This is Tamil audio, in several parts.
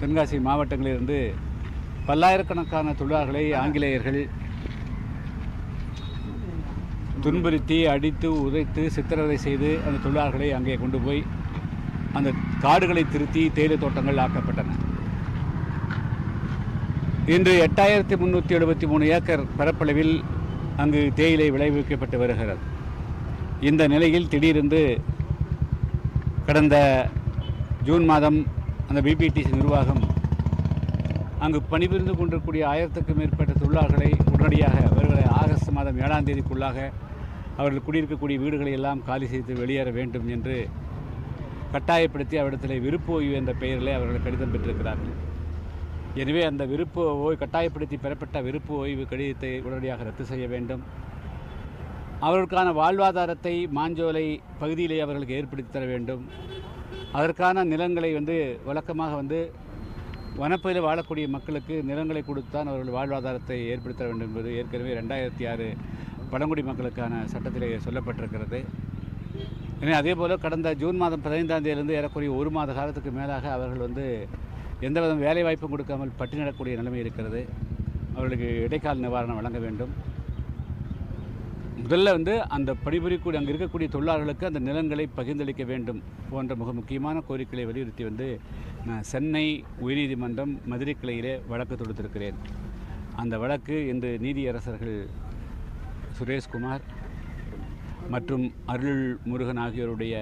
தென்காசி மாவட்டங்களிலிருந்து பல்லாயிரக்கணக்கான தொழிலாளர்களை ஆங்கிலேயர்கள் துன்புறுத்தி அடித்து உதைத்து சித்திரவதை செய்து அந்த தொழிலாளர்களை அங்கே கொண்டு போய் அந்த காடுகளை திருத்தி தேயிலை தோட்டங்கள் ஆக்கப்பட்டன. இன்று எட்டாயிரத்தி முந்நூற்றி எழுபத்தி மூணு ஏக்கர் பரப்பளவில் அங்கு தேயிலை விளைவிக்கப்பட்டு வருகிறது. இந்த நிலையில் திடீரென்று கடந்த ஜூன் மாதம் அந்த பிபிடிசி நிர்வாகம் அங்கு பணிபுரிந்து கொண்டிருக்கூடிய ஆயிரத்துக்கும் மேற்பட்ட தொழிலாளர்களை உடனடியாக வருகிற ஆகஸ்ட் மாதம் ஏழாம் தேதிக்குள்ளாக அவர்கள் குடியிருக்கக்கூடிய வீடுகளை எல்லாம் காலி செய்து வெளியேற வேண்டும் என்று கட்டாயப்படுத்தி அவரிடத்தில் விருப்பு ஓய்வு என்ற பெயரிலே அவர்கள் கடிதம் பெற்றிருக்கிறார்கள். எனவே அந்த விருப்பு ஓய்வு கட்டாயப்படுத்தி பெறப்பட்ட விருப்பு ஓய்வு கடிதத்தை உடனடியாக ரத்து செய்ய வேண்டும். அவர்களுக்கான வாழ்வாதாரத்தை மாஞ்சோலை பகுதியிலே அவர்களுக்கு ஏற்படுத்தி தர வேண்டும். அதற்கான நிலங்களை வந்து வழக்கமாக வந்து வனப்பகுதியில் வாழக்கூடிய மக்களுக்கு நிலங்களை கொடுத்தான் அவர்கள் வாழ்வாதாரத்தை ஏற்படுத்த வேண்டும் என்பது ஏற்கனவே ரெண்டாயிரத்தி ஆறு பழங்குடி மக்களுக்கான சட்டத்திலே சொல்லப்பட்டிருக்கிறது. எனவே அதே போல் கடந்த ஜூன் மாதம் பதினைந்தாம் தேதியிலிருந்து ஏறக்குறைய ஒரு மாத காலத்துக்கு மேலாக அவர்கள் வந்து எந்த விதம் வேலைவாய்ப்பும் கொடுக்காமல் கொடுக்காமல் பட்டினிடக்கூடிய நிலைமை இருக்கிறது. அவர்களுக்கு இடைக்கால நிவாரணம் வழங்க வேண்டும். முதல்ல வந்து அந்த பணிபுரியக்கூடிய அங்கே இருக்கக்கூடிய தொழிலாளர்களுக்கு அந்த நிலங்களை பகிர்ந்தளிக்க வேண்டும் போன்ற மிக முக்கியமான கோரிக்கைகளை வலியுறுத்தி வந்து நான் சென்னை உயர்நீதிமன்றம் மதுரை கிளையிலே வழக்கு தொடுத்திருக்கிறேன். அந்த வழக்கு இன்று நீதியரசர்கள் சுரேஷ்குமார் மற்றும் அருள் முருகன் ஆகியோருடைய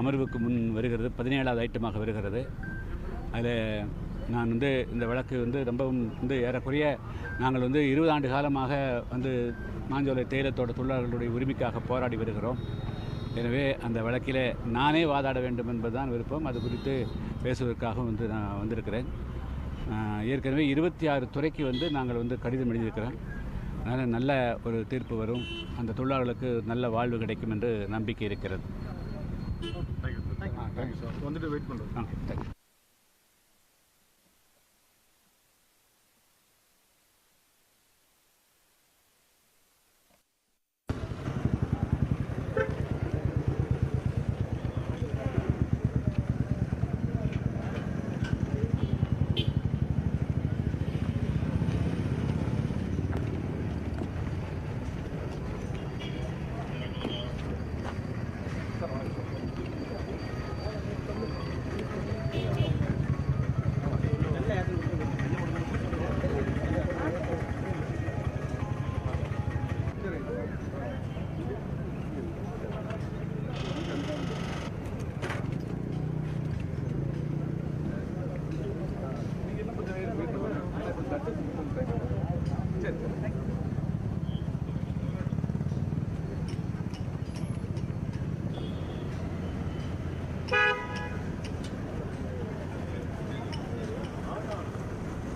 அமர்வுக்கு முன் வருகிறது. பதினேழாவது ஐட்டமாக வருகிறது. அதில் நான் வந்து இந்த வழக்கு வந்து ரொம்பவும் வந்து ஏறக்குறைய நாங்கள் வந்து இருபது ஆண்டு காலமாக வந்து மாஞ்சோலை தேயிலத்தோட்ட தொழிலாளர்களுடைய உரிமைக்காக போராடி வருகிறோம். எனவே அந்த வழக்கில் நானே வாதாட வேண்டும் என்பதுதான் விருப்பம். அது குறித்து பேசுவதற்காக வந்து நான் வந்திருக்கிறேன். ஏற்கனவே இருபத்தி ஆறு துறைக்கு வந்து நாங்கள் வந்து கடிதம் எழுதியிருக்கிறோம். அதனால் நல்ல ஒரு தீர்ப்பு வரும். அந்த தொழிலாளர்களுக்கு நல்ல வாழ்வு கிடைக்கும் என்று நம்பிக்கை இருக்கிறது. வந்துட்டு வெயிட் பண்ணுறோம் ஆ தேங்க்யூ